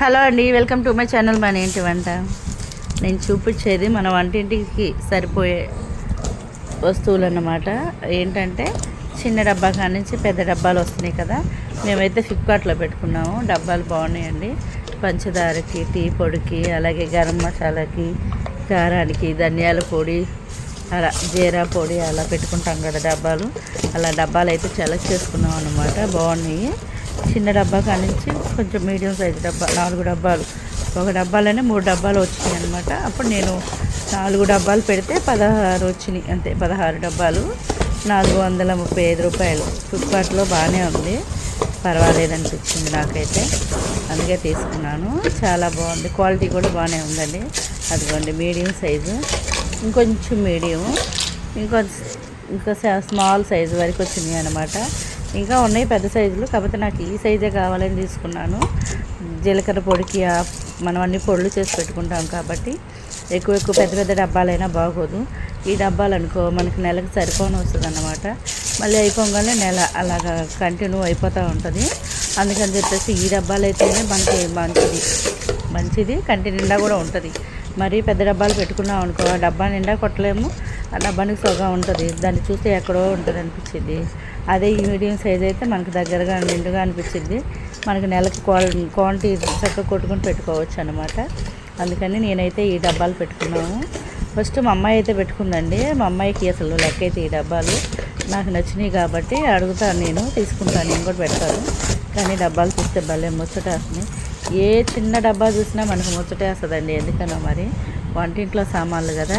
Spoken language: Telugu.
హలో అండి వెల్కమ్ టు మై ఛానల్ మన ఏంటి వంట? నేను చూపించేది మన వంటింటికి సరిపోయే వస్తువులు అన్నమాట ఏంటంటే చిన్న డబ్బా కాడి నుంచి పెద్ద డబ్బాలు వస్తున్నాయి కదా. మేమైతే ఫ్లిప్కార్ట్లో పెట్టుకున్నాము. డబ్బాలు బాగున్నాయండి. పంచదారకి టీ పొడికి అలాగే గరం మసాలాకి కారానికి ధనియాల పొడి అలా జీరా పొడి అలా పెట్టుకుంటాం కదా డబ్బాలు. అలా డబ్బాలు అయితే సెలెక్ట్ చేసుకున్నాం అనమాట బాగున్నాయి. చిన్న డబ్బా కానించి కొంచెం మీడియం సైజు డబ్బా నాలుగు డబ్బాలు. ఒక డబ్బాలోనే మూడు డబ్బాలు వచ్చినాయి అనమాట అప్పుడు నేను నాలుగు డబ్బాలు పెడితే పదహారు వచ్చినాయి. అంతే పదహారు డబ్బాలు. నాలుగు వందల ముప్పై ఐదు రూపాయలు. ఫ్లిప్కార్ట్లో బాగానే ఉంది. పర్వాలేదు అనిపించింది నాకైతే. అందుకే తీసుకున్నాను. చాలా బాగుంది. క్వాలిటీ కూడా బాగానే ఉందండి. అదిగోండి మీడియం సైజు. ఇంకొంచెం మీడియం. ఇంకొంచెం ఇంకా స్మాల్ సైజు వరకు వచ్చినాయి అనమాట ఇంకా ఉన్నాయి పెద్ద సైజులు కాకపోతే నాకు ఈ సైజే కావాలని తీసుకున్నాను. జీలకర్ర పొడికి మనం అన్ని పొడులు చేసి పెట్టుకుంటాం కాబట్టి ఎక్కువ ఎక్కువ పెద్ద పెద్ద డబ్బాలైనా బాగోదు. ఈ డబ్బాలు అనుకో మనకి నెలకు సరిపోని వస్తుంది అన్నమాట మళ్ళీ అయిపోగానే నెల అలాగా కంటిన్యూ అయిపోతూ ఉంటుంది. అందుకని చెప్పేసి ఈ డబ్బాలు అయితేనే మనకి మంచిది. మంచిది కంటి నిండా కూడా ఉంటుంది. మరీ పెద్ద డబ్బాలు పెట్టుకున్నాం అనుకో ఆ డబ్బా నిండా కొట్టలేము. ఆ డబ్బానికి సొగా ఉంటుంది. దాన్ని చూస్తే ఎక్కడో ఉంటుంది అనిపించింది. అదే ఈ మీడియం సైజ్ అయితే మనకు దగ్గరగా నిండుగా అనిపించింది. మనకు నెలకు క్వాలిటీ క్వాంటిటీ చక్కగా కొట్టుకుని పెట్టుకోవచ్చు అనమాట అందుకని నేనైతే ఈ డబ్బాలు పెట్టుకున్నాను. ఫస్ట్ మా అమ్మాయి అయితే పెట్టుకుందండి. మా అమ్మాయికి అసలు లెక్క అయితే ఈ డబ్బాలు నాకు నచ్చినాయి కాబట్టి అడుగుతాను నేను తీసుకుంటాను నేను కూడా పెడతాను. కానీ డబ్బాలు చూస్తే భలే ముచ్చటేస్తుంది. ఏ చిన్న డబ్బా చూసినా మనకు ముచ్చటేస్తుందండి. ఎందుకనో మరి. వంటింట్లో సామాన్లు కదా.